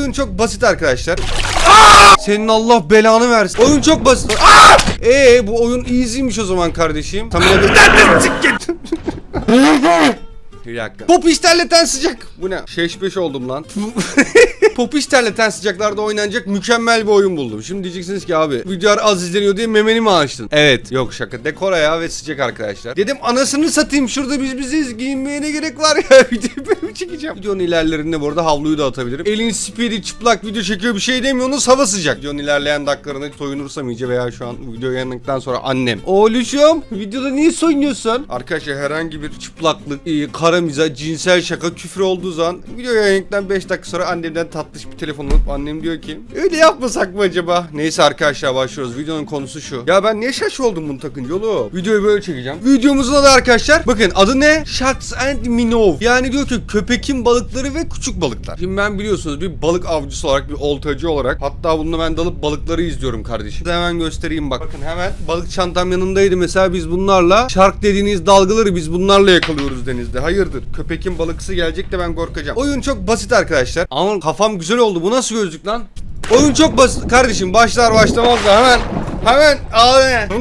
Oyun çok basit arkadaşlar. Aa! Senin Allah belanı versin. Oyun çok basit. Aa! Ee bu oyun easy'miş o zaman kardeşim. Tam bir... Bir dakika. Pop iş terleten sıcak. Bu ne? Şeş beş oldum lan. Pop iş terleten sıcaklarda oynanacak mükemmel bir oyun buldum. Şimdi diyeceksiniz ki abi videolar az izleniyor diye memeni mi açtın? Evet. Yok şaka. Dekora ya ve sıcak arkadaşlar. Dedim anasını satayım şurada biz biziz. Giyinmeye ne gerek var ya? Videoyu çekeceğim? Videonun ilerlerinde bu arada havluyu da atabilirim. Elin speedy çıplak video çekiyor bir şey demiyorsunuz hava sıcak. Videonun ilerleyen dakikalarında soyunursam iyice veya şu an video yayınlandıktan sonra annem. Oğluşum videoda niye soyunuyorsun? Arkadaşlar herhangi bir çıplaklık, e, kara cinsel şaka, küfür olduğu zaman video yayınlandıktan 5 dakika sonra annemden tatlış bir telefon alıp annem diyor ki öyle yapmasak mı acaba? Neyse arkadaşlar başlıyoruz. Videonun konusu şu. Ya ben niye şaş oldum bunu takınca oğlum? Videoyu böyle çekeceğim. Videomuzun adı arkadaşlar. Bakın adı ne? Sharks and Minnow. Yani diyor ki köpekin balıkları ve küçük balıklar. Şimdi ben biliyorsunuz bir balık avcısı olarak bir oltacı olarak hatta bununla ben dalıp balıkları izliyorum kardeşim. Hemen göstereyim bak. Bakın hemen balık çantam yanındaydı mesela biz bunlarla shark dediğiniz dalgaları biz bunlarla yakalıyoruz denizde. Hayırdır? Köpekin balıkçısı gelecek de ben korkacağım. Oyun çok basit arkadaşlar. Ama kafam güzel oldu. Bu nasıl gözlük lan? Oyun çok basit kardeşim. Başlar başlamaz da hemen hemen abi.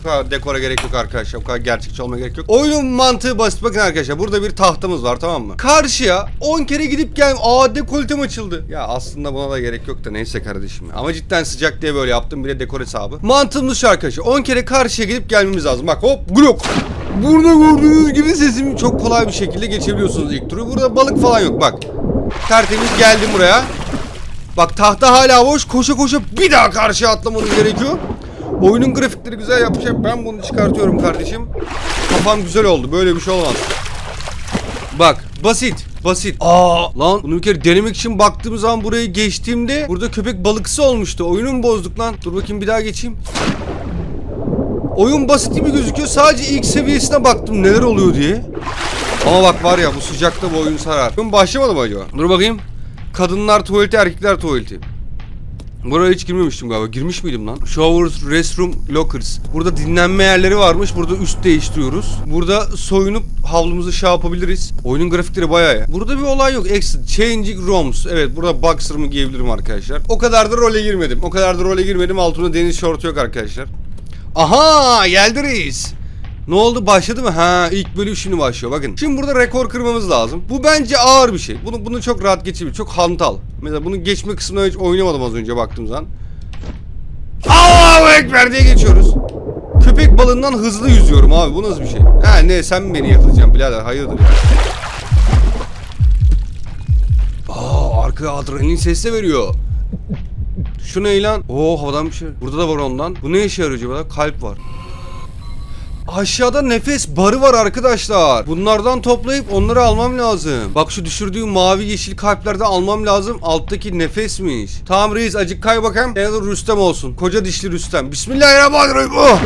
Bu kadar dekora gerek yok arkadaşlar. Bu kadar gerçekçi olmaya gerek yok. Oyunun mantığı basit. Bakın arkadaşlar burada bir tahtamız var tamam mı? Karşıya 10 kere gidip gel. Aa dekoltem açıldı. Ya aslında buna da gerek yok da neyse kardeşim. ya. Ama cidden sıcak diye böyle yaptım. Bir de dekor hesabı. Mantığımız şu arkadaşlar. 10 kere karşıya gidip gelmemiz lazım. Bak hop glok. Burada gördüğünüz gibi sesimi çok kolay bir şekilde geçebiliyorsunuz ilk turu. Burada balık falan yok bak. Tertemiz geldim buraya. Bak tahta hala boş. Koşa koşa bir daha karşıya atlamanız gerekiyor. Oyunun grafikleri güzel yapacak. Ben bunu çıkartıyorum kardeşim. Kafam güzel oldu. Böyle bir şey olmaz. Bak basit. Basit. Aa lan bunu bir kere denemek için baktığım zaman burayı geçtiğimde burada köpek balıksı olmuştu. Oyunu mu bozduk lan? Dur bakayım bir daha geçeyim. Oyun basit gibi gözüküyor. Sadece ilk seviyesine baktım neler oluyor diye. Ama bak var ya bu sıcakta bu oyun sarar. Oyun başlamadı mı acaba? Dur bakayım. Kadınlar tuvaleti, erkekler tuvaleti. Buraya hiç girmemiştim galiba. Girmiş miydim lan? Showers, restroom, lockers. Burada dinlenme yerleri varmış. Burada üst değiştiriyoruz. Burada soyunup havlumuzu şey yapabiliriz. Oyunun grafikleri bayağı ya. Burada bir olay yok. Exit, changing rooms. Evet burada boxer'ımı giyebilirim arkadaşlar. O kadar da role girmedim. O kadar da role girmedim. Altımda deniz şortu yok arkadaşlar. Aha geldi reis. Ne oldu başladı mı? Ha ilk bölüm şimdi başlıyor bakın. Şimdi burada rekor kırmamız lazım. Bu bence ağır bir şey. Bunu bunu çok rahat geçebilir. Çok hantal. Mesela bunu geçme kısmına hiç oynamadım az önce baktığım zaman. Allahu Ekber diye geçiyoruz. Köpek balığından hızlı yüzüyorum abi. Bu nasıl bir şey? Ha ne sen beni yakalayacaksın birader? Hayırdır? Aa arkaya adrenalin sesi de veriyor. Şu ne lan? Oo havadan bir şey. Burada da var ondan. Bu ne işe yarıyor acaba? Kalp var. Aşağıda nefes barı var arkadaşlar. Bunlardan toplayıp onları almam lazım. Bak şu düşürdüğüm mavi yeşil kalplerden almam lazım. Alttaki nefesmiş. Tamam reis acık kay bakayım. Ya da Rüstem olsun. Koca dişli Rüstem. Bismillahirrahmanirrahim. Oh!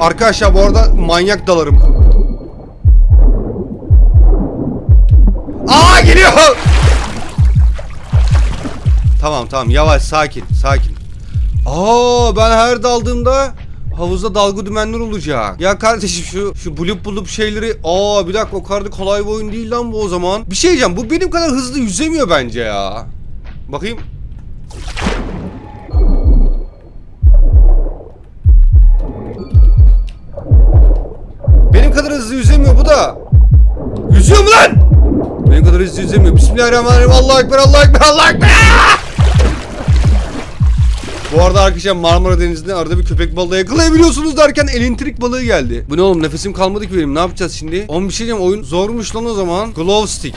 Arkadaşlar bu arada manyak dalarım. Aa geliyor. Tamam tamam yavaş sakin sakin. Aa ben her daldığımda havuzda dalga dümenler olacak. Ya kardeşim şu şu bulup bulup şeyleri aa bir dakika o kadar da kolay bir oyun değil lan bu o zaman. Bir şey diyeceğim bu benim kadar hızlı yüzemiyor bence ya. Bakayım. Benim kadar hızlı yüzemiyor bu da. Yüzüyor mu lan? Benim kadar hızlı yüzemiyor. Bismillahirrahmanirrahim. Allahu Ekber, Allahu Ekber, Allahu Ekber. Bu arada arkadaşlar Marmara Denizi'nde arada bir köpek balığı yakalayabiliyorsunuz derken elintrik balığı geldi. Bu ne oğlum nefesim kalmadı ki benim ne yapacağız şimdi? Oğlum bir şey diyeyim oyun zormuş lan o zaman. Glow stick.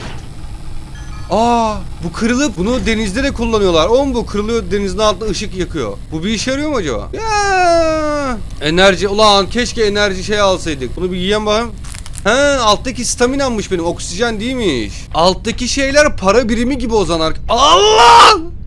Aa bu kırılıp bunu denizde de kullanıyorlar. Oğlum bu kırılıyor denizin altında ışık yakıyor. Bu bir işe yarıyor mu acaba? Ya. Enerji ulan keşke enerji şey alsaydık. Bunu bir yiyen bakayım. He alttaki staminanmış benim oksijen değilmiş. Alttaki şeyler para birimi gibi o zaman. Allah!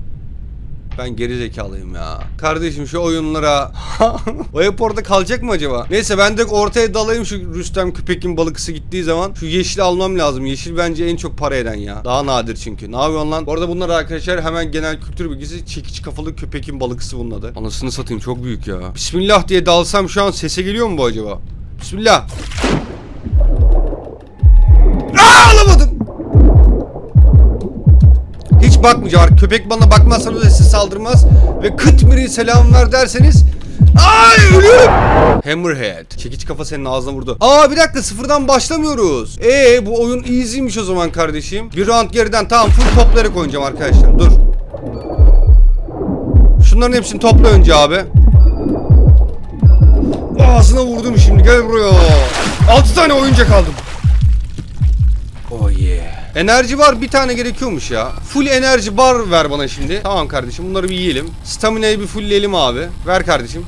Ben geri zekalıyım ya. Kardeşim şu oyunlara. o hep orada kalacak mı acaba? Neyse ben de ortaya dalayım şu Rüstem Köpek'in balıkısı gittiği zaman. Şu yeşili almam lazım. Yeşil bence en çok para eden ya. Daha nadir çünkü. Ne yapıyorsun lan? Bu arada bunlar arkadaşlar hemen genel kültür bilgisi. Çekiç kafalı köpekin balıkısı bunun adı. Anasını satayım çok büyük ya. Bismillah diye dalsam şu an sese geliyor mu bu acaba? Bismillah. Köpek bakmayacak. Köpek bana bakmazsa öyle size saldırmaz. Ve kıt miri selam ver derseniz Ay ölüyorum. Hammerhead. Çekiç kafa senin ağzına vurdu. Aa bir dakika sıfırdan başlamıyoruz. Ee bu oyun easy'miş o zaman kardeşim. Bir round geriden tamam full toplayarak oynayacağım arkadaşlar. Dur. Şunların hepsini topla önce abi. Ağzına vurdum şimdi gel buraya. 6 tane oyuncak aldım. Oh yeah. Enerji var bir tane gerekiyormuş ya. Full enerji bar ver bana şimdi. Tamam kardeşim bunları bir yiyelim. Stamina'yı bir fullleyelim abi. Ver kardeşim.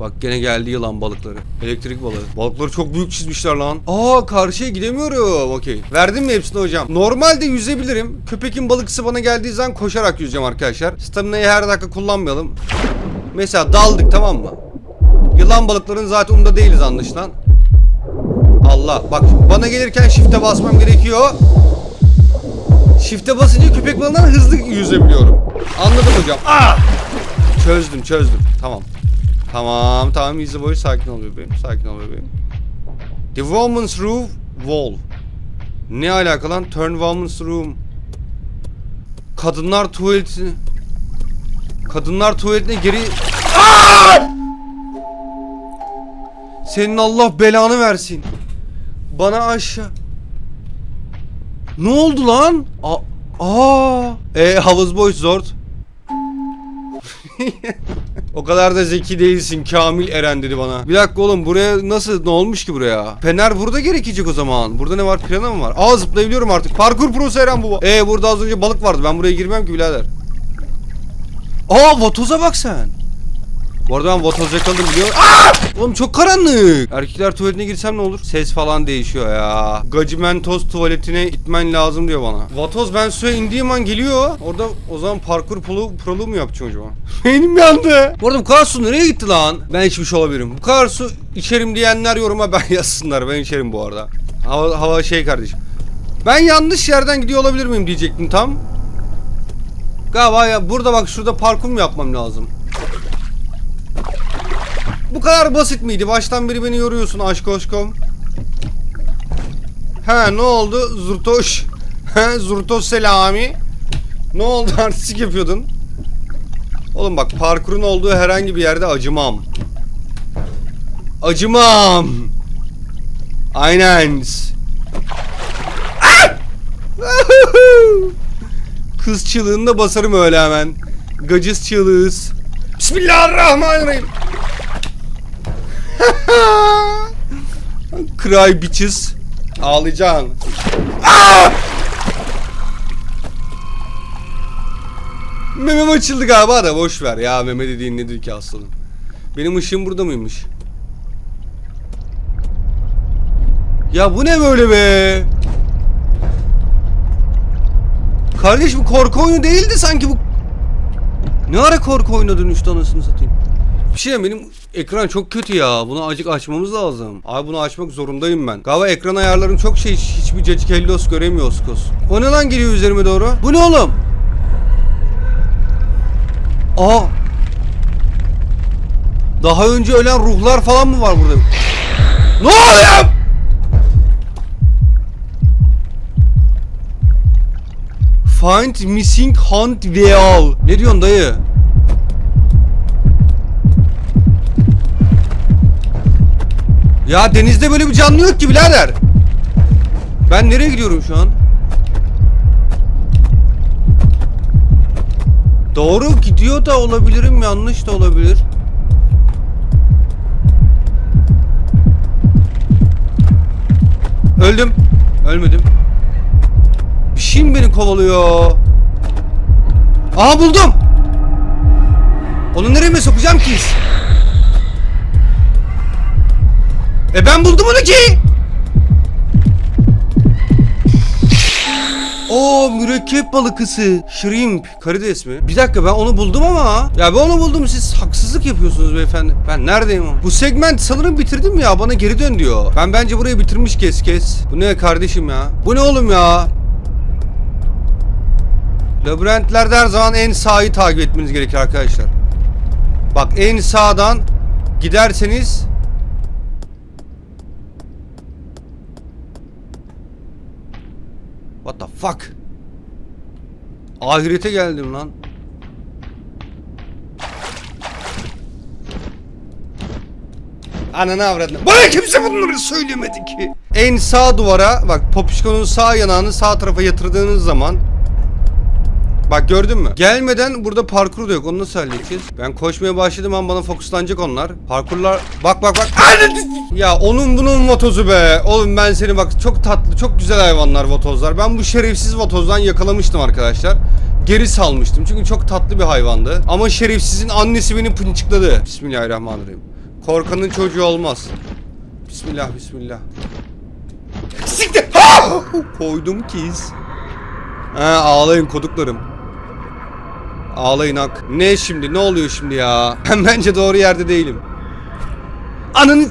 Bak gene geldi yılan balıkları. Elektrik balığı. Balıkları çok büyük çizmişler lan. Aa karşıya gidemiyorum. Okey. Verdim mi hepsini hocam? Normalde yüzebilirim. Köpekin balıkçısı bana geldiği zaman koşarak yüzeceğim arkadaşlar. Stamina'yı her dakika kullanmayalım. Mesela daldık tamam mı? Yılan balıkların zaten umda değiliz anlaşılan. Allah bak bana gelirken shift'e basmam gerekiyor. Shift'e basınca köpek balığından hızlı yüzebiliyorum. Anladım hocam. Ah! Çözdüm çözdüm. Tamam. Tamam tamam easy boy sakin ol bebeğim. Sakin ol bebeğim. The woman's room wall. Ne alaka lan? Turn woman's room. Kadınlar tuvaleti. Kadınlar tuvaletine geri... Aa! Senin Allah belanı versin. Bana aşağı. Ne oldu lan? A Aa. E havuz boy zor. o kadar da zeki değilsin Kamil Eren dedi bana. Bir dakika oğlum buraya nasıl ne olmuş ki buraya? Fener burada gerekecek o zaman. Burada ne var? Pirana mı var? Aa zıplayabiliyorum artık. Parkur prosu Eren bu. E burada az önce balık vardı. Ben buraya girmem ki birader. Aa vatoza bak sen. Bu arada ben vatoz yakaladım biliyor Aa! Oğlum çok karanlık. Erkekler tuvaletine girsem ne olur? Ses falan değişiyor ya. Gacimentos tuvaletine gitmen lazım diyor bana. Vatoz ben suya indiğim an geliyor. Orada o zaman parkur prolu, prolu mu yapacağım acaba? Benim yandı. Bu arada bu kadar su nereye gitti lan? Ben içmiş olabilirim. Bu kadar su içerim diyenler yoruma ben yazsınlar. Ben içerim bu arada. Hava, hava şey kardeşim. Ben yanlış yerden gidiyor olabilir miyim diyecektim tam. Galiba ya burada bak şurada parkur mu yapmam lazım? Bu kadar basit miydi? Baştan beri beni yoruyorsun aşk aşkım. He ne oldu? Zurtoş. He Zurtoş Selami. Ne oldu artistik yapıyordun? Oğlum bak parkurun olduğu herhangi bir yerde acımam. Acımam. Aynen. Ah! Kız çığlığında basarım öyle hemen. Gacız çığlığız. Bismillahirrahmanirrahim. Cry bitches. Ağlayacaksın. Aa! Memem açıldı galiba da boş ver ya meme dediğin nedir ki aslanım. Benim ışığım burada mıymış? Ya bu ne böyle be? Kardeş bu korku oyunu değildi sanki bu. Ne ara korku oyuna dönüştü anasını satayım. Bir şey benim ekran çok kötü ya. Bunu acık açmamız lazım. Abi bunu açmak zorundayım ben. Galiba ekran ayarlarım çok şey. Hiçbir cacık hellos göremiyoruz kız. O ne lan geliyor üzerime doğru? Bu ne oğlum? Aa. Daha önce ölen ruhlar falan mı var burada? Ne oluyor? Find missing hunt veal. Ne diyorsun dayı? Ya denizde böyle bir canlı yok ki birader. Ben nereye gidiyorum şu an? Doğru gidiyor da olabilirim, yanlış da olabilir. Öldüm. Ölmedim. Mi beni kovalıyor? Aa buldum. Onu nereye sokacağım ki? E ben buldum onu ki. Oo mürekkep balıkısı. Shrimp. Karides mi? Bir dakika ben onu buldum ama. Ya ben onu buldum siz haksızlık yapıyorsunuz beyefendi. Ben neredeyim o? Bu segment sanırım bitirdim ya bana geri dön diyor. Ben bence burayı bitirmiş kes kes. Bu ne kardeşim ya? Bu ne oğlum ya? Labirentlerde her zaman en sağı takip etmeniz gerekir arkadaşlar. Bak en sağdan giderseniz What the fuck? Ahirete geldim lan. Ananı avradını. Bana kimse bunları söylemedi ki. En sağ duvara bak Popişko'nun sağ yanağını sağ tarafa yatırdığınız zaman Bak gördün mü? Gelmeden burada parkur da yok. Onu nasıl halledeceğiz? Ben koşmaya başladım an bana fokuslanacak onlar. Parkurlar... Bak bak bak. Ya onun bunun vatozu be. Oğlum ben seni bak çok tatlı, çok güzel hayvanlar vatozlar. Ben bu şerefsiz vatozdan yakalamıştım arkadaşlar. Geri salmıştım. Çünkü çok tatlı bir hayvandı. Ama şerefsizin annesi beni pınçıkladı. Bismillahirrahmanirrahim. Korkanın çocuğu olmaz. Bismillah bismillah. Siktir. Ah! Koydum kiz. Ha ağlayın koduklarım. Ağlayın hak. Ne şimdi? Ne oluyor şimdi ya? Ben bence doğru yerde değilim. Ananı...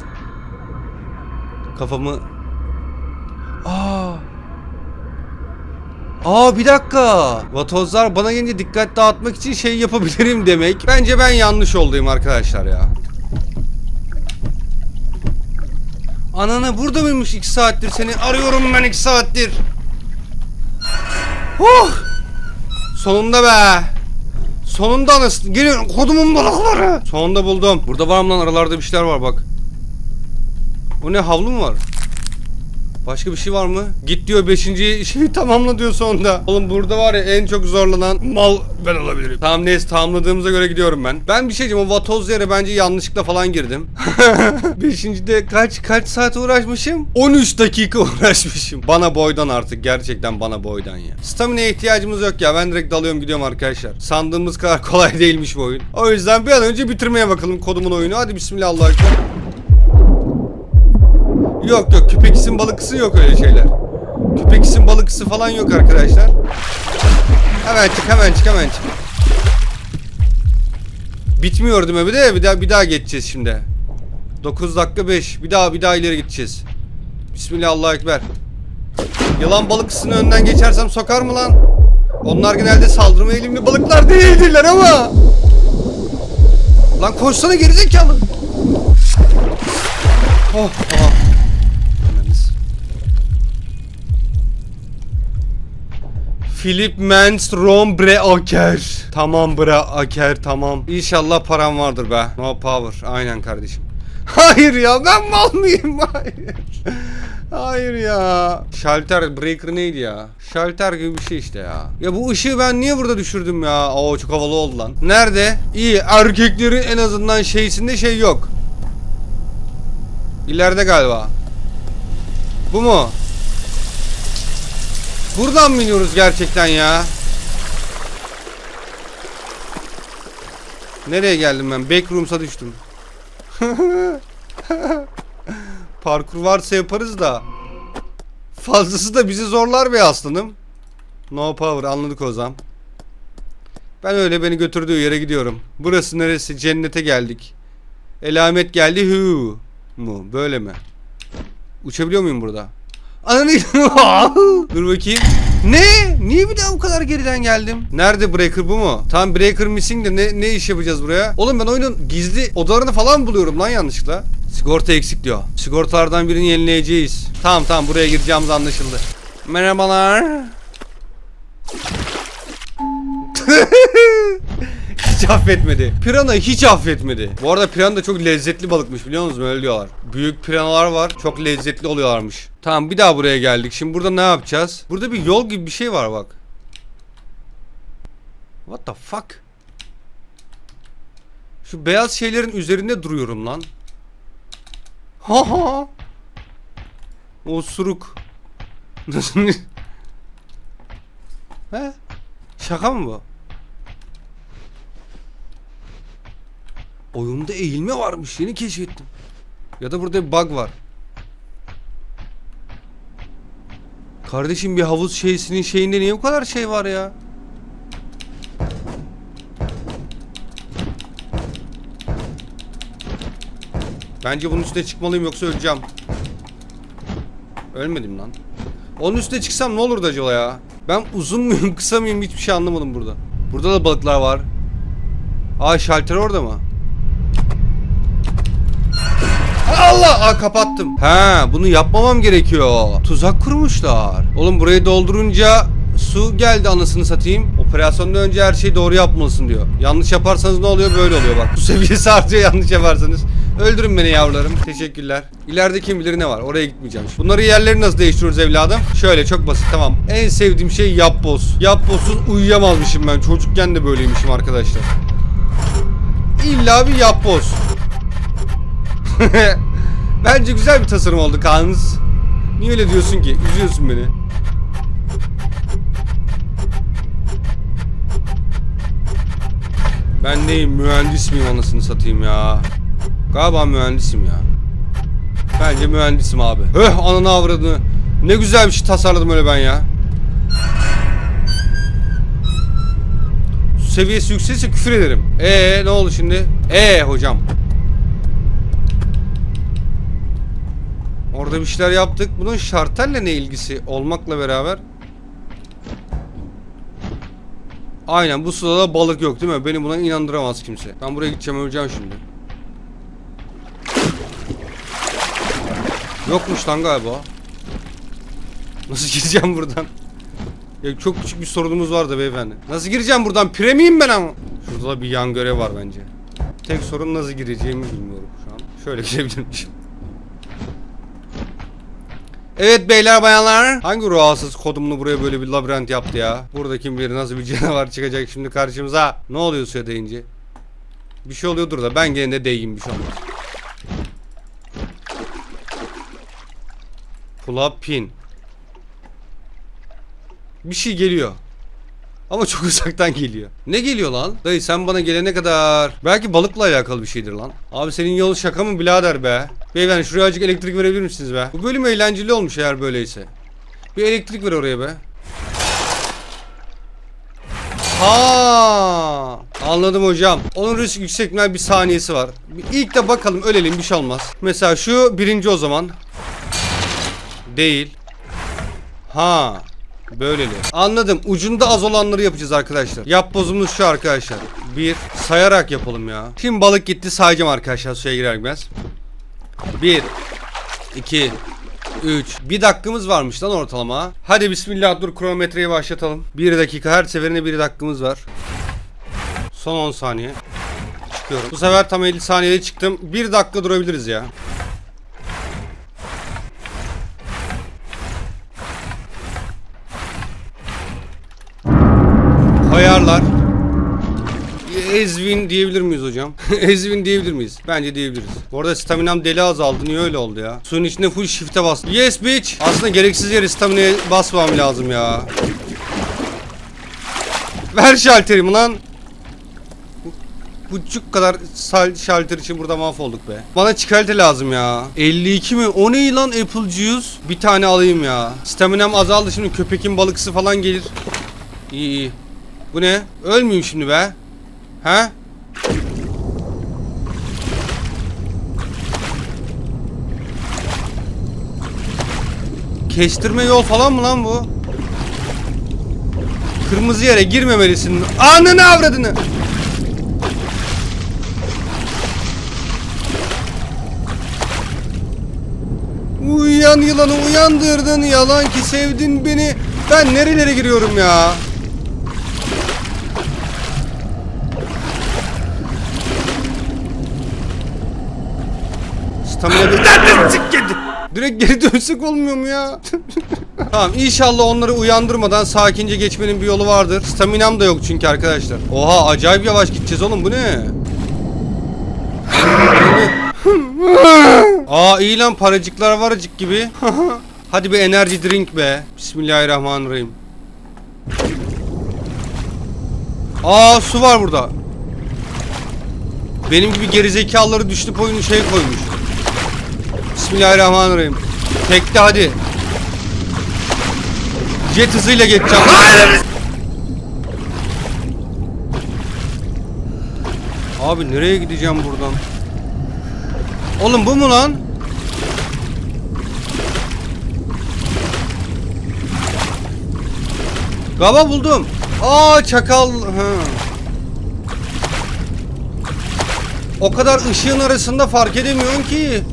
Kafamı... Aa. Aa bir dakika. Vatozlar bana gelince dikkat dağıtmak için şey yapabilirim demek. Bence ben yanlış olduyum arkadaşlar ya. Ananı burada mıymış 2 saattir seni arıyorum ben 2 saattir. Huh! Sonunda be. Sonunda anasını. Geliyorum kodumun balıkları. Sonunda buldum. Burada var mı lan aralarda bir şeyler var bak. O ne havlu mu var? Başka bir şey var mı? Git diyor 5. şeyi tamamla diyor sonunda. Oğlum burada var ya en çok zorlanan mal ben olabilirim. Tamam neyse tamamladığımıza göre gidiyorum ben. Ben bir şey diyeceğim o vatoz yere bence yanlışlıkla falan girdim. 5. kaç kaç saat uğraşmışım? 13 dakika uğraşmışım. Bana boydan artık gerçekten bana boydan ya. Stamina'ya ihtiyacımız yok ya. Ben direkt dalıyorum gidiyorum arkadaşlar. Sandığımız kadar kolay değilmiş bu oyun. O yüzden bir an önce bitirmeye bakalım kodumun oyunu. Hadi bismillahirrahmanirrahim. Yok yok küpekisin balıkısı yok öyle şeyler. Küpekisin balıkısı falan yok arkadaşlar. Hemen çık hemen çık hemen çık. Bitmiyor değil? Bir de bir daha bir daha geçeceğiz şimdi. 9 dakika 5. Bir daha bir daha ileri gideceğiz. Bismillah Allahu ekber. Yılan balıkçısının önden geçersem sokar mı lan? Onlar genelde saldırma eğilimli balıklar değildirler ama. Lan koşsana gerizekalı. Oh, oh. Philip Mans Rom Bre Aker. Tamam bre Aker tamam. İnşallah param vardır be. No power. Aynen kardeşim. Hayır ya ben mal mıyım? Hayır. Hayır ya. Shelter breaker neydi ya? Shelter gibi bir şey işte ya. Ya bu ışığı ben niye burada düşürdüm ya? Oo çok havalı oldu lan. Nerede? İyi erkeklerin en azından şeysinde şey yok. İleride galiba. Bu mu? Buradan mı iniyoruz gerçekten ya? Nereye geldim ben? Backrooms'a düştüm. Parkur varsa yaparız da. Fazlası da bizi zorlar be aslanım. No power anladık o zaman. Ben öyle beni götürdüğü yere gidiyorum. Burası neresi? Cennete geldik. Elamet geldi hu mu? Böyle mi? Uçabiliyor muyum burada? Ananı Dur bakayım. Ne? Niye bir daha bu kadar geriden geldim? Nerede Breaker bu mu? Tam Breaker missing de ne, ne iş yapacağız buraya? Oğlum ben oyunun gizli odalarını falan buluyorum lan yanlışlıkla. Sigorta eksik diyor. Sigortalardan birini yenileyeceğiz. Tamam tamam buraya gireceğimiz anlaşıldı. Merhabalar. affetmedi. Pirana hiç affetmedi. Bu arada pirana da çok lezzetli balıkmış biliyor musunuz? Öyle diyorlar. Büyük piranalar var. Çok lezzetli oluyorlarmış. Tamam bir daha buraya geldik. Şimdi burada ne yapacağız? Burada bir yol gibi bir şey var bak. What the fuck? Şu beyaz şeylerin üzerinde duruyorum lan. Ha ha. Osuruk. Nasıl? He? Şaka mı bu? Oyunda eğilme varmış. Yeni keşfettim. Ya da burada bir bug var. Kardeşim bir havuz şeysinin şeyinde niye bu kadar şey var ya? Bence bunun üstüne çıkmalıyım yoksa öleceğim. Ölmedim lan. Onun üstüne çıksam ne olurdu acaba ya? Ben uzun muyum kısa mıyım hiçbir şey anlamadım burada. Burada da balıklar var. Aa şalter orada mı? Allah! Aa, kapattım. Ha, bunu yapmamam gerekiyor. Tuzak kurmuşlar. Oğlum burayı doldurunca su geldi anasını satayım. Operasyondan önce her şeyi doğru yapmalısın diyor. Yanlış yaparsanız ne oluyor? Böyle oluyor bak. Bu seviyesi artıyor yanlış yaparsanız. Öldürün beni yavrularım. Teşekkürler. İleride kim bilir ne var. Oraya gitmeyeceğim. Bunları yerleri nasıl değiştiriyoruz evladım? Şöyle çok basit tamam. En sevdiğim şey yapboz. Yapbozsuz uyuyamazmışım ben. Çocukken de böyleymişim arkadaşlar. İlla bir yapboz. Bence güzel bir tasarım oldu Kaan'ız. Niye öyle diyorsun ki? Üzüyorsun beni. Ben neyim? Mühendis miyim anasını satayım ya? Galiba mühendisim ya. Bence mühendisim abi. Höh ananı avradını. Ne güzel bir şey tasarladım öyle ben ya. Seviyesi yükselirse küfür ederim. Ee ne oldu şimdi? Ee hocam. Orada bir şeyler yaptık. Bunun şartelle ne ilgisi olmakla beraber? Aynen bu suda da balık yok değil mi? Beni buna inandıramaz kimse. Ben buraya gideceğim öleceğim şimdi. Yokmuş lan galiba. Nasıl gireceğim buradan? Ya çok küçük bir sorunumuz vardı beyefendi. Nasıl gireceğim buradan? Pire miyim ben ama? Şurada da bir yan görev var bence. Tek sorun nasıl gireceğimi bilmiyorum şu an. Şöyle girebilirmişim. Evet beyler bayanlar. Hangi ruhsuz kodumlu buraya böyle bir labirent yaptı ya? Burada kim bilir nasıl bir canavar çıkacak şimdi karşımıza. Ne oluyor suya değince? Bir şey oluyordur da ben gene de değeyim bir şey olmaz. Pull pin. Bir şey geliyor. Ama çok uzaktan geliyor. Ne geliyor lan? Dayı sen bana gelene kadar. Belki balıkla alakalı bir şeydir lan. Abi senin yolun şaka mı birader be? Beyefendi şuraya azıcık elektrik verebilir misiniz be? Bu bölüm eğlenceli olmuş eğer böyleyse. Bir elektrik ver oraya be. Ha, anladım hocam. Onun risk yüksek ihtimal bir saniyesi var. Bir ilk de bakalım ölelim bir şey olmaz. Mesela şu birinci o zaman. Değil. Ha. Böyleli. Anladım. Ucunda az olanları yapacağız arkadaşlar. Yap bozumuz şu arkadaşlar. Bir. Sayarak yapalım ya. Şimdi balık gitti sayacağım arkadaşlar suya girer girmez. Bir. iki, Üç. Bir dakikamız varmış lan ortalama. Hadi bismillah dur kronometreyi başlatalım. Bir dakika her seferinde bir dakikamız var. Son 10 saniye. Çıkıyorum. Bu sefer tam 50 saniyede çıktım. Bir dakika durabiliriz ya. Koyarlar. Ezvin diyebilir miyiz hocam? Ezvin diyebilir miyiz? Bence diyebiliriz. Bu arada staminam deli azaldı. Niye öyle oldu ya? Suyun içinde full shift'e bastım. Yes bitch. Aslında gereksiz yere stamina'ya basmam lazım ya. Ver şalterimi lan. Bu buçuk kadar şalter için burada mahvolduk be. Bana çikolata lazım ya. 52 mi? O ne lan apple juice? Bir tane alayım ya. Staminam azaldı şimdi köpekin balıksı falan gelir. İyi iyi. Bu ne? Ölmeyeyim şimdi be. He? Kestirme yol falan mı lan bu? Kırmızı yere girmemelisin. Ananı avradını. Uyan yılanı uyandırdın yalan ki sevdin beni. Ben nerelere giriyorum ya? Stamina bir... Direkt geri dönsek olmuyor mu ya? tamam inşallah onları uyandırmadan sakince geçmenin bir yolu vardır. Staminam da yok çünkü arkadaşlar. Oha acayip yavaş gideceğiz oğlum bu ne? Aa iyi lan paracıklar var acık gibi. Hadi bir enerji drink be. Bismillahirrahmanirrahim. Aa su var burada. Benim gibi gerizekalıları düştü oyunu şey koymuş. Bismillahirrahmanirrahim. Tekte hadi. Jet hızıyla geçeceğim. Abi nereye gideceğim buradan? Oğlum bu mu lan? Galiba buldum. Aa çakal. Ha. O kadar ışığın arasında fark edemiyorsun ki.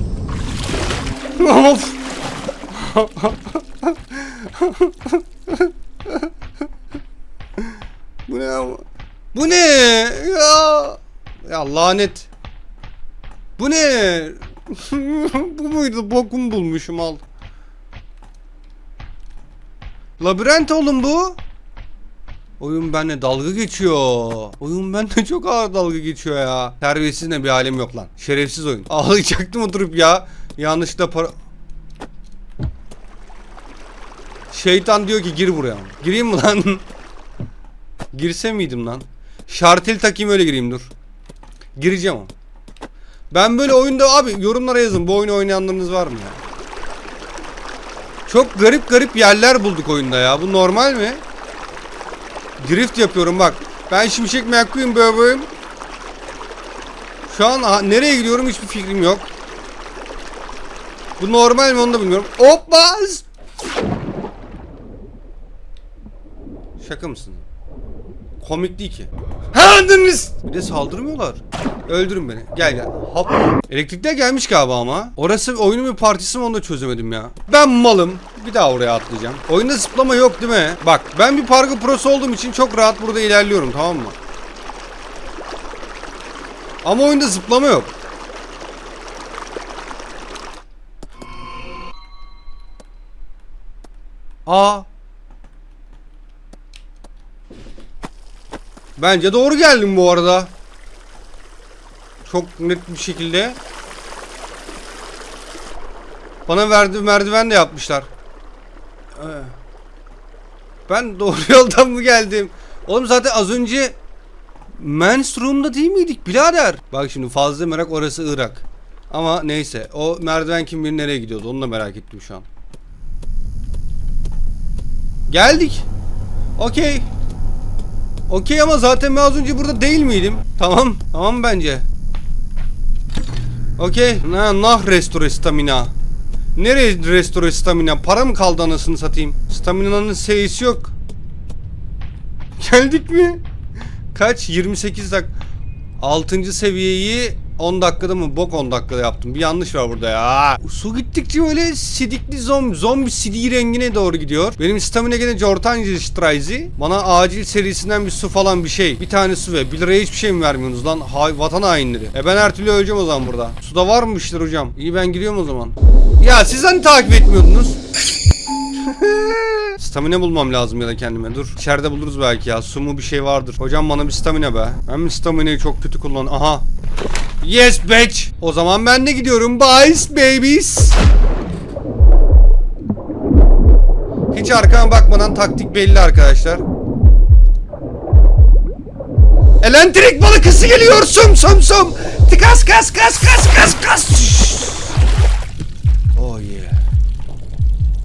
Bu ne ama? Bu ne? Ya. Ya lanet. Bu ne? Bu muydu? Bokum bulmuşum al. Labirent oğlum bu. Oyun benimle dalga geçiyor. Oyun benimle çok ağır dalga geçiyor ya. Terbiyesiz ne bir halim yok lan. Şerefsiz oyun. Ağlayacaktım oturup ya. Yanlışlıkla para... Şeytan diyor ki gir buraya. Gireyim mi lan? Girse miydim lan? Şartel takayım öyle gireyim dur. Gireceğim ama. Ben böyle oyunda abi yorumlara yazın. Bu oyunu oynayanlarınız var mı ya? Çok garip garip yerler bulduk oyunda ya. Bu normal mi? Drift yapıyorum bak. Ben Şimşek McQueen bebeğim. Şu an nereye gidiyorum hiçbir fikrim yok. Bu normal mi onu da bilmiyorum. Hoppaz! Şaka mısın? Komik değil ki. Ha andınız. Bir de saldırmıyorlar. Öldürün beni. Gel gel. Hop. Elektrikler gelmiş galiba ama. Orası oyunun bir partisi mi onu da çözemedim ya. Ben malım. Bir daha oraya atlayacağım. Oyunda zıplama yok değil mi? Bak ben bir parkur prosu olduğum için çok rahat burada ilerliyorum tamam mı? Ama oyunda zıplama yok. Aa. Bence doğru geldim bu arada. Çok net bir şekilde. Bana verdi merdiven de yapmışlar. Ee, Ben doğru yoldan mı geldim? Oğlum zaten az önce Men's Room'da değil miydik birader? Bak şimdi fazla merak orası Irak. Ama neyse o merdiven kim bilir nereye gidiyordu onu da merak ettim şu an. Geldik. Okey. Okey ama zaten ben az önce burada değil miydim? Tamam. Tamam bence. Okey. Na, nah restore stamina. Nereye restore stamina? Para mı kaldı anasını satayım? Stamina'nın seyisi yok. Geldik mi? Kaç? 28 dak. 6. seviyeyi 10 dakikada mı? Bok 10 dakikada yaptım. Bir yanlış var burada ya. Su gittikçe böyle sidikli zombi, zombi sidiği rengine doğru gidiyor. Benim stamina gene Jortancı Strizi. Bana acil serisinden bir su falan bir şey. Bir tane su ve 1 liraya hiçbir şey mi vermiyorsunuz lan? Hay, vatan hainleri. E ben her türlü öleceğim o zaman burada. Suda var mı işler hocam? İyi ben gidiyorum o zaman. Ya siz hani takip etmiyordunuz? Stamina bulmam lazım ya da kendime. Dur. İçeride buluruz belki ya. Su mu bir şey vardır. Hocam bana bir stamina be. Ben mi stamina'yı çok kötü kullan. Aha. Yes bitch. O zaman ben de gidiyorum. Bye babies. Hiç arkama bakmadan taktik belli arkadaşlar. Elektrik balıkısı geliyor sum sum sum. Tikas kas kas kas kas kas. Oh yeah.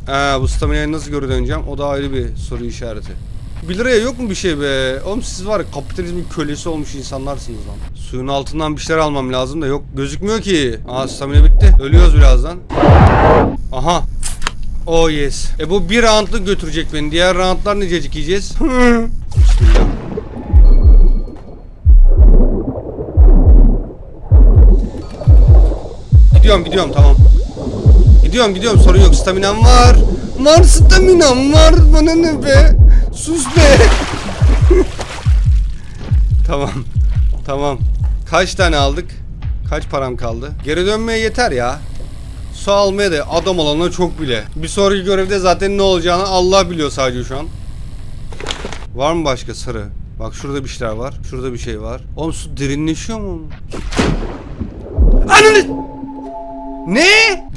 Ha, bu stamina'yı nasıl geri döneceğim? O da ayrı bir soru işareti. 1 liraya yok mu bir şey be? Oğlum siz var ya kapitalizmin kölesi olmuş insanlarsınız lan. Suyun altından bir şeyler almam lazım da yok gözükmüyor ki. Aa stamina bitti. Ölüyoruz birazdan. Aha. Oh yes. E bu bir roundlık götürecek beni. Diğer roundlar nececik yiyeceğiz? Bismillah. Gidiyorum gidiyorum tamam. Gidiyorum gidiyorum sorun yok staminam var. Var staminam var bana ne be. Sus be. tamam. Tamam. Kaç tane aldık? Kaç param kaldı? Geri dönmeye yeter ya. Su almaya da adam olana çok bile. Bir sonraki görevde zaten ne olacağını Allah biliyor sadece şu an. Var mı başka sarı? Bak şurada bir şeyler var. Şurada bir şey var. Oğlum su derinleşiyor mu? Ananı! Ne?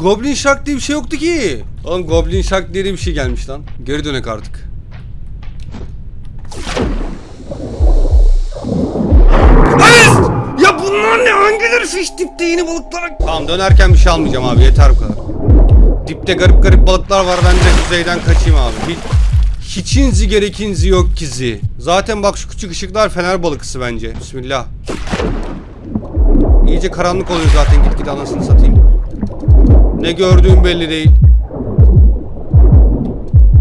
Goblin Shark diye bir şey yoktu ki. Oğlum Goblin Shark diye bir şey gelmiş lan. Geri dönek artık. Fiş dipte yeni balıklara... Tamam dönerken bir şey almayacağım abi yeter bu kadar. Dipte garip garip balıklar var ben de kuzeyden kaçayım abi. Hiç, hiçinzi gerekinzi yok kizi. Zaten bak şu küçük ışıklar fener balıkısı bence. Bismillah. İyice karanlık oluyor zaten gitgide anasını satayım. Ne gördüğüm belli değil.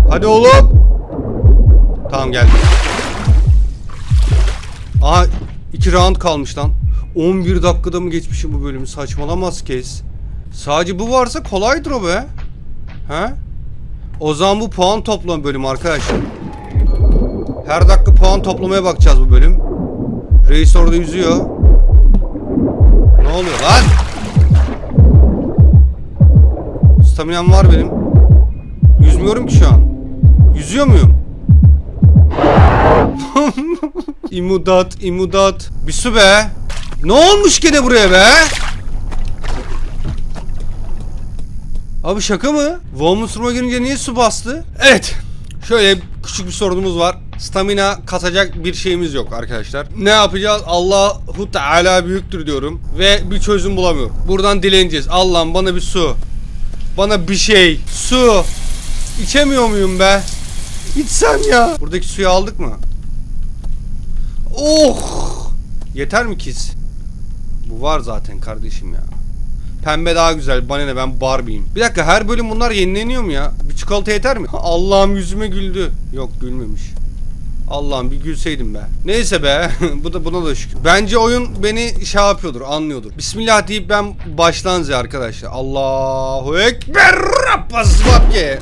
Hadi oğlum. Tamam geldim. Aa 2 round kalmış lan. 11 dakikada mı geçmişim bu bölümü? Saçmalamaz kes. Sadece bu varsa kolaydır o be. He? O zaman bu puan toplam bölüm arkadaşlar. Her dakika puan toplamaya bakacağız bu bölüm. Reis orada yüzüyor. Ne oluyor lan? Staminam var benim. Yüzmüyorum ki şu an. Yüzüyor muyum? imudat, imudat. Bir su be. Ne olmuş gene buraya be? Abi şaka mı? Volmusrum'a girince niye su bastı? Evet. Şöyle küçük bir sorunumuz var. Stamina katacak bir şeyimiz yok arkadaşlar. Ne yapacağız? Allahu Teala büyüktür diyorum. Ve bir çözüm bulamıyorum. Buradan dileneceğiz. Allah'ım bana bir su. Bana bir şey. Su. İçemiyor muyum be? İçsem ya. Buradaki suyu aldık mı? Oh! Yeter mi kis? Bu var zaten kardeşim ya. Pembe daha güzel. Bana ne ben Barbie'yim. Bir dakika her bölüm bunlar yenileniyor mu ya? Bir çikolata yeter mi? Allah'ım yüzüme güldü. Yok gülmemiş. Allah'ım bir gülseydim be. Neyse be. Bu da buna da şükür. Bence oyun beni şey yapıyordur, anlıyordur. Bismillah deyip ben başlanız ya arkadaşlar. Allahu ekber. Rabbas bakke.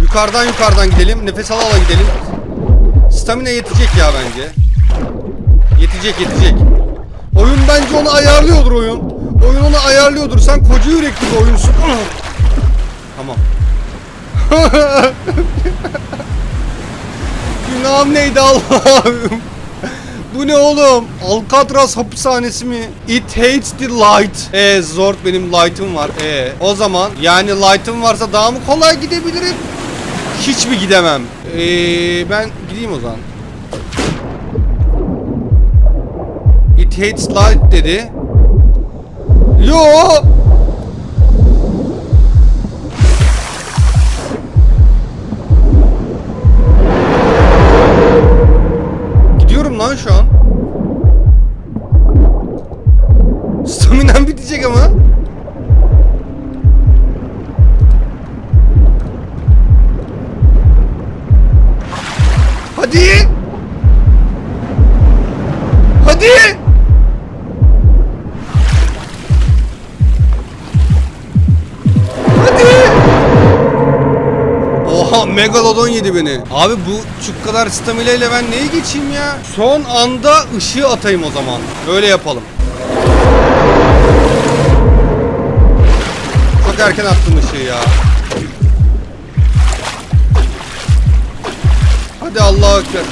Yukarıdan yukarıdan gidelim. Nefes ala ala gidelim. Stamina yetecek ya bence. Yetecek yetecek. Oyun bence onu ayarlıyordur oyun. Oyun onu ayarlıyordur. Sen koca yürekli bir oyunsun. tamam. Günahım neydi Allah'ım? Bu ne oğlum? Alcatraz hapishanesi mi? It hates the light. E zor benim light'ım var. E o zaman yani light'ım varsa daha mı kolay gidebilirim? Hiç mi gidemem? Ee, ben gideyim o zaman. Hates light dedi. Yo. Gidiyorum lan şu an. Staminam bitecek ama. Yedi beni. Abi bu şu kadar stamina ile ben neye geçeyim ya? Son anda ışığı atayım o zaman. Böyle yapalım. Çok erken attım ışığı ya. Hadi Allah'a ekber.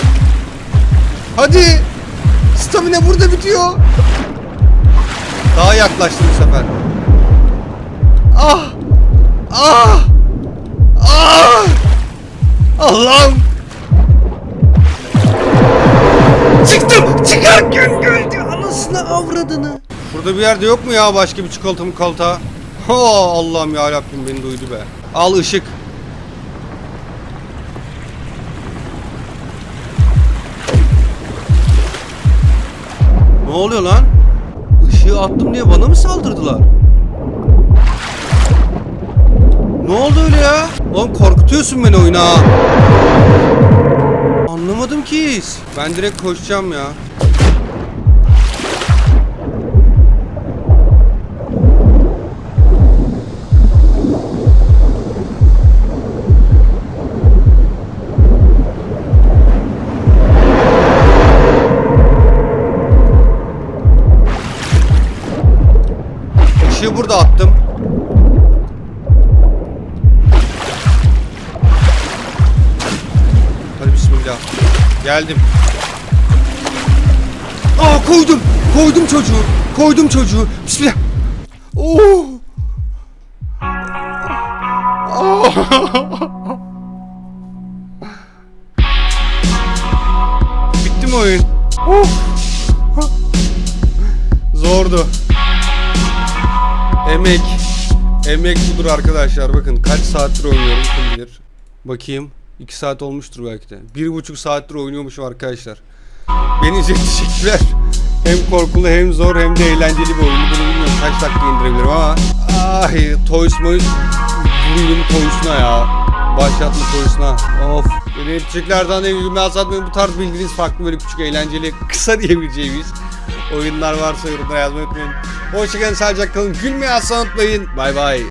Hadi. Stamina burada bitiyor. Daha yaklaştım bu sefer. Ah! Ah! Allah'ım! Çıktım! Çıkarken geldi anasını avradını. Burada bir yerde yok mu ya başka bir çikolata mı kolta? Oh Allah'ım ya Rabbim beni duydu be. Al ışık. Ne oluyor lan? Işığı attım diye bana mı saldırdılar? Ne oldu öyle ya? Oğlum korkutuyorsun beni oyuna. Anlamadım ki. Ben direkt koşacağım ya. Işığı burada attım. Bismillah. Geldim. Aa koydum. Koydum çocuğu. Koydum çocuğu. Bismillah. Oo. Bitti mi oyun? Of. Zordu. Emek. Emek budur arkadaşlar. Bakın kaç saattir oynuyorum kim bilir. Bakayım. 2 saat olmuştur belki de. Bir buçuk saattir oynuyormuşum arkadaşlar. Beni teşekkürler. Hem korkulu hem zor hem de eğlenceli bir oyun. Bunu bilmiyorum kaç dakika indirebilirim ama. Ay Toys Moys. Vuruyum Toys'una ya. Başlatma Toys'una. Of. Beni teşekkürlerden de ilgimi asatmayın. Bu tarz bildiğiniz farklı böyle küçük eğlenceli kısa diyebileceğimiz oyunlar varsa yorumlara yazmayı unutmayın. Hoşçakalın sağlıcakla kalın. Gülmeyi asla unutmayın. Bay bay.